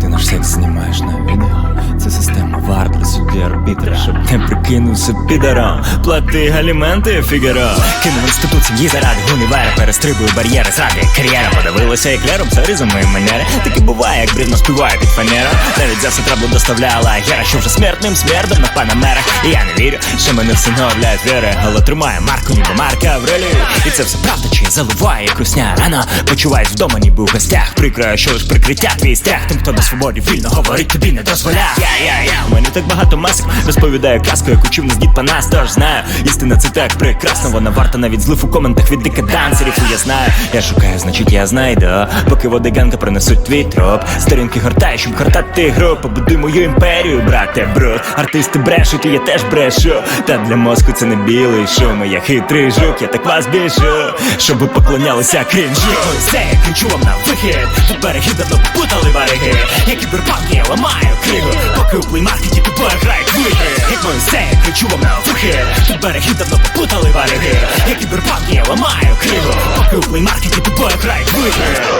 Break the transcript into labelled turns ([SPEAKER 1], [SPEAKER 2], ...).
[SPEAKER 1] Ти наш секс знімаєш на відео. Це система варт для судді арбітра, щоб не при прикинувся підаром Плати галіменти, фігаро Кинув інститут сім'ї заради універа Перестрибую бар'єри. Зради кар'єра Подивилася еклером, це мої манери Таке буває, як брівно співає під фанером Навіть за траблу доставляла гера Що вже смертним смердом на панамерах І я не вірю, що мене всиновляють віри. Але тримає марку, ніби марка Аврелі. І це все правда, чи заливає як русня рано Почуваюсь вдома, ніби в гостях. Прикро, що лиш прикриття твій стяг Тим, хто на свободі вільно говорить, тобі не дозволяє. Я, я, я, у мене так багато масок Розповідаю казку, як учив нас дід по нас Тож знаю, істина це так прекрасно. Вона варта навіть злив у коментах від декадансерів І я знаю, я шукаю, значить я знайду. Поки води ганка принесуть твій троп. Сторінки гортаю, щоб гортати гру. Побуди мою імперію, брате, бро Артисти брешуть, і я теж брешу. Та для мозку це не білий шум Я хитрий жук, я так вас біжу. Щоб ви поклонялися крінжу. Все, я кричу вам на вихід. Тут береги давно попутали бариги Я кіберпанк, я ламаю кригу. Поки у плеймаркеті тобою грають битвою все, кричу вам на вихід. Тут береги давно попутали вареги Я кіберпанк, я ламаю криво. Поки у плеймаркеті тобою край. Вихід.